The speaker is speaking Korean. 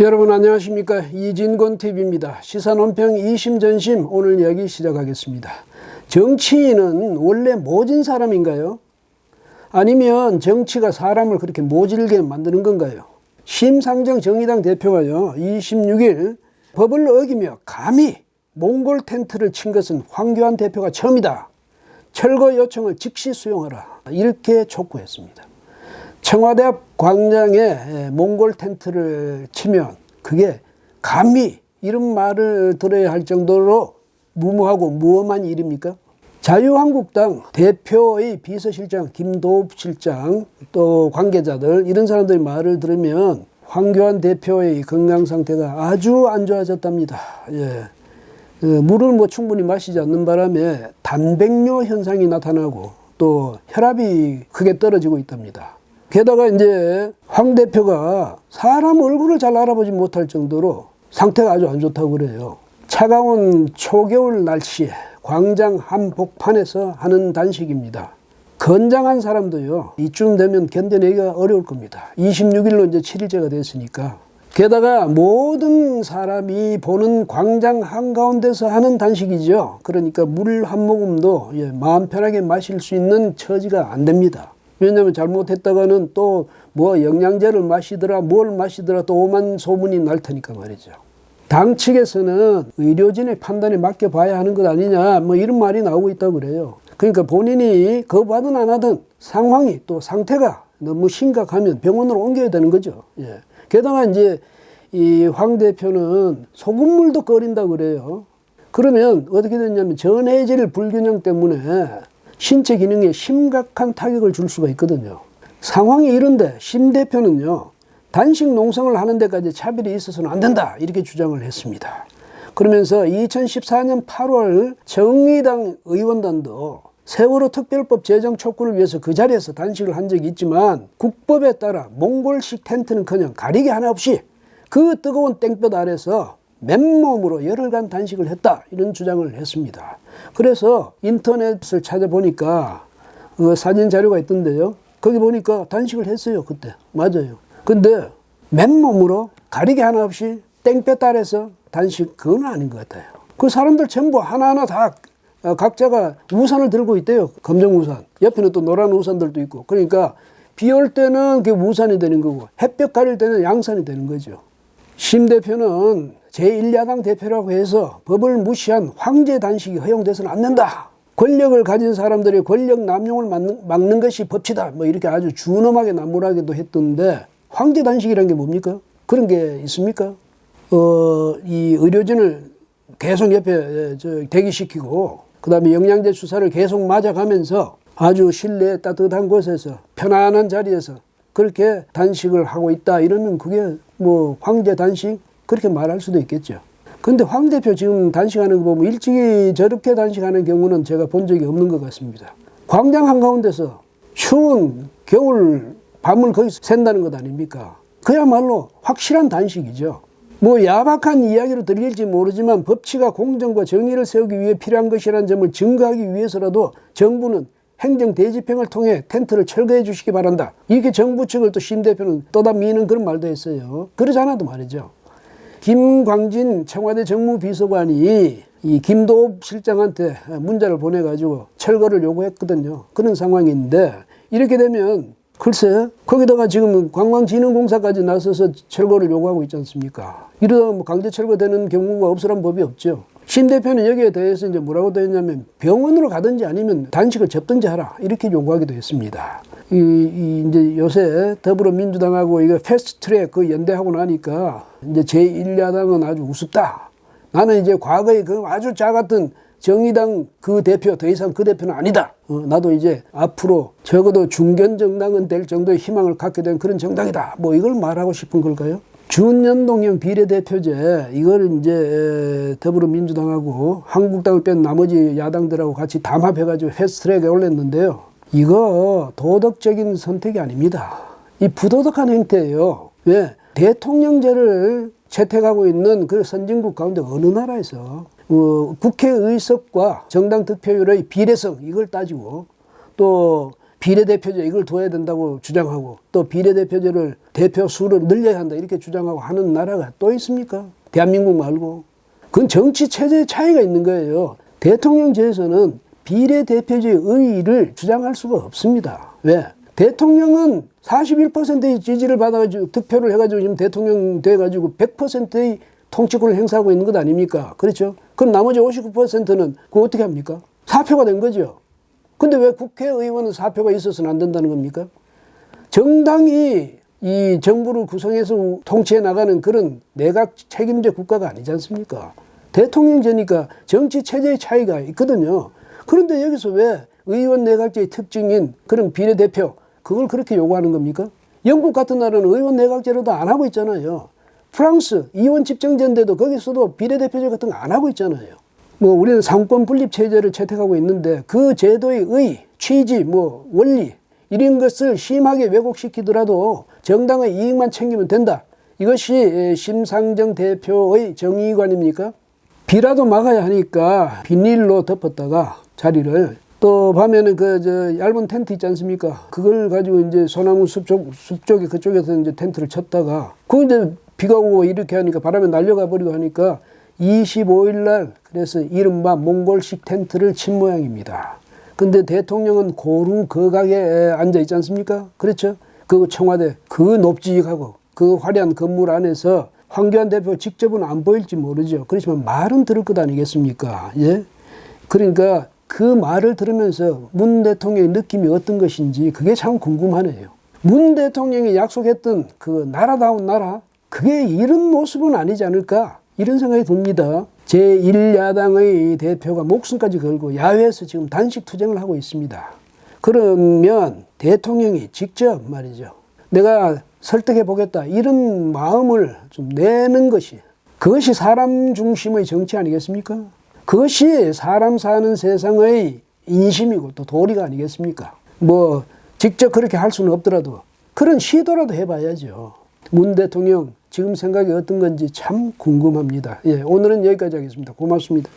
여러분 안녕하십니까 이진권 TV입니다. 시사 논평 2심 전심 오늘 이야기 시작하겠습니다. 정치인은 원래 모진 사람인가요? 아니면 정치가 사람을 그렇게 모질게 만드는 건가요? 심상정 정의당 대표가요 26일 법을 어기며 감히 몽골 텐트를 친 것은 황교안 대표가 처음이다. 철거 요청을 즉시 수용하라 이렇게 촉구했습니다. 청와대 앞 광장에 몽골 텐트를 치면 그게 감히 이런 말을 들어야 할 정도로 무모하고 무엄한 일입니까? 자유한국당 대표의 비서실장 김도읍 실장 또 관계자들 이런 사람들의 말을 들으면 황교안 대표의 건강 상태가 아주 안 좋아졌답니다. 예. 그 물을 뭐 충분히 마시지 않는 바람에 단백뇨 현상이 나타나고 또 혈압이 크게 떨어지고 있답니다. 게다가 이제 황 대표가 사람 얼굴을 잘 알아보지 못할 정도로 상태가 아주 안 좋다고 그래요. 차가운 초겨울 날씨에 광장 한복판에서 하는 단식입니다. 건장한 사람도요, 이쯤 되면 견뎌내기가 어려울 겁니다. 26일로 이제 7일째가 됐으니까. 게다가 모든 사람이 보는 광장 한가운데서 하는 단식이죠. 그러니까 물 한 모금도 예, 마음 편하게 마실 수 있는 처지가 안 됩니다. 왜냐하면 잘못했다가는 또 뭐 영양제를 마시더라 뭘 마시더라 또 오만 소문이 날 테니까 말이죠. 당 측에서는 의료진의 판단에 맡겨봐야 하는 것 아니냐 뭐 이런 말이 나오고 있다고 그래요. 그러니까 본인이 거부하든 안 하든 상황이 또 상태가 너무 심각하면 병원으로 옮겨야 되는 거죠. 예. 게다가 이제 이 황 대표는 소금물도 끓인다 그래요. 그러면 어떻게 됐냐면 전해질 불균형 때문에 신체 기능에 심각한 타격을 줄 수가 있거든요. 상황이 이런데 심 대표는요. 단식 농성을 하는 데까지 차별이 있어서는 안 된다. 이렇게 주장을 했습니다. 그러면서 2014년 8월 정의당 의원단도 세월호 특별법 제정 촉구를 위해서 그 자리에서 단식을 한 적이 있지만 국법에 따라 몽골식 텐트는 그냥 가리개 하나 없이 그 뜨거운 땡볕 아래서 맨몸으로 열흘간 단식을 했다 이런 주장을 했습니다. 그래서 인터넷을 찾아보니까 그 사진 자료가 있던데요. 거기 보니까 단식을 했어요 그때 맞아요. 근데 맨몸으로 가리개 하나 없이 땡볕 아래서 단식 그건 아닌 것 같아요. 그 사람들 전부 하나하나 다 어, 각자가 우산을 들고 있대요. 검정 우산. 옆에는 또 노란 우산들도 있고. 그러니까 비 올 때는 그게 우산이 되는 거고 햇볕 가릴 때는 양산이 되는 거죠. 심 대표는 제1야당 대표라고 해서 법을 무시한 황제 단식이 허용돼서는 안 된다. 권력을 가진 사람들의 권력 남용을 막는, 막는 것이 법치다. 뭐 이렇게 아주 준엄하게 나무라기도 했던데 황제 단식이란 게 뭡니까? 그런 게 있습니까? 어, 이 의료진을 계속 옆에 저 대기시키고 그다음에 영양제 주사를 계속 맞아가면서 아주 실내 따뜻한 곳에서 편안한 자리에서 그렇게 단식을 하고 있다 이러면 그게 뭐 황제 단식 그렇게 말할 수도 있겠죠. 근데 황 대표 지금 단식하는 거 보면 일찍이 저렇게 단식하는 경우는 제가 본 적이 없는 것 같습니다. 광장 한가운데서 추운 겨울 밤을 거기서 샌다는 것 아닙니까? 그야말로 확실한 단식이죠. 뭐 야박한 이야기로 들릴지 모르지만 법치가 공정과 정의를 세우기 위해 필요한 것이라는 점을 증거하기 위해서라도 정부는 행정 대집행을 통해 텐트를 철거해 주시기 바란다. 이렇게 정부 측을 또 심 대표는 떠다 미는 그런 말도 했어요. 그러지 않아도 말이죠. 김광진 청와대 정무비서관이 이 김도읍 실장한테 문자를 보내가지고 철거를 요구했거든요. 그런 상황인데 이렇게 되면 글쎄 거기다가 지금 관광진흥공사까지 나서서 철거를 요구하고 있지 않습니까? 이러다가 뭐 강제 철거되는 경우가 없으란 법이 없죠. 심 대표는 여기에 대해서 이제 뭐라고 되어 있냐면 병원으로 가든지 아니면 단식을 접든지 하라 이렇게 요구하기도 했습니다. 이, 이 이제 요새 더불어민주당하고 이거 패스트트랙 그 연대하고 나니까 이제 제1야당은 아주 우습다. 나는 이제 과거에 그 아주 작았던 정의당 그 대표 더 이상 그 대표는 아니다. 어, 나도 이제 앞으로 적어도 중견 정당은 될 정도의 희망을 갖게 된 그런 정당이다. 뭐 이걸 말하고 싶은 걸까요? 준연동형 비례대표제 이걸 이제 더불어민주당하고 한국당을 뺀 나머지 야당들하고 같이 담합해가지고 패스트트랙에 올렸는데요. 이거 도덕적인 선택이 아닙니다. 이 부도덕한 행태예요. 왜? 대통령제를 채택하고 있는 그 선진국 가운데 어느 나라에서 어, 국회 의석과 정당 득표율의 비례성 이걸 따지고 또 비례대표제 이걸 둬야 된다고 주장하고 또 비례대표제를 대표 수를 늘려야 한다 이렇게 주장하고 하는 나라가 또 있습니까? 대한민국 말고. 그건 정치 체제의 차이가 있는 거예요. 대통령제에서는 비례대표제의 의의를 주장할 수가 없습니다. 왜? 대통령은 41%의 지지를 받아가지고 득표를 해가지고 지금 대통령 돼가지고 100%의 통치권을 행사하고 있는 것 아닙니까? 그렇죠? 그럼 나머지 59%는 그거 어떻게 합니까? 사표가 된 거죠. 근데 왜 국회의원은 사표가 있어서는 안 된다는 겁니까? 정당이 이 정부를 구성해서 통치해 나가는 그런 내각 책임제 국가가 아니지 않습니까? 대통령제니까 정치 체제의 차이가 있거든요. 그런데 여기서 왜 의원 내각제의 특징인 그런 비례대표 그걸 그렇게 요구하는 겁니까? 영국 같은 나라는 의원 내각제로도 안 하고 있잖아요. 프랑스 이원 집정제인데도 거기서도 비례대표제 같은 거 안 하고 있잖아요. 뭐 우리는 상권 분립 체제를 채택하고 있는데 그 제도의 의, 취지, 뭐 원리 이런 것을 심하게 왜곡시키더라도 정당의 이익만 챙기면 된다. 이것이 심상정 대표의 정의관입니까? 비라도 막아야 하니까 비닐로 덮었다가 자리를 또 밤에는 그 저 얇은 텐트 있지 않습니까? 그걸 가지고 이제 소나무 숲쪽 숲 쪽에 그쪽에서 이제 텐트를 쳤다가 그 이제 비가 오고 이렇게 하니까 바람에 날려가 버리고 하니까 25일 날 그래서 이른바 몽골식 텐트를 친 모양입니다. 근데 대통령은 고루 거각에 앉아 있지 않습니까? 그렇죠? 그 청와대 그 높직하고 그 화려한 건물 안에서 황교안 대표 직접은 안 보일지 모르죠. 그렇지만 말은 들을 것 아니겠습니까? 예? 그러니까 그 말을 들으면서 문 대통령의 느낌이 어떤 것인지 그게 참 궁금하네요. 문 대통령이 약속했던 그 나라다운 나라, 그게 이런 모습은 아니지 않을까? 이런 생각이 듭니다. 제1야당의 대표가 목숨까지 걸고 야외에서 지금 단식 투쟁을 하고 있습니다. 그러면 대통령이 직접 말이죠. 내가 설득해 보겠다. 이런 마음을 좀 내는 것이 그것이 사람 중심의 정치 아니겠습니까? 그것이 사람 사는 세상의 인심이고 또 도리가 아니겠습니까? 뭐 직접 그렇게 할 수는 없더라도 그런 시도라도 해봐야죠. 문 대통령 지금 생각이 어떤 건지 참 궁금합니다. 예, 오늘은 여기까지 하겠습니다. 고맙습니다.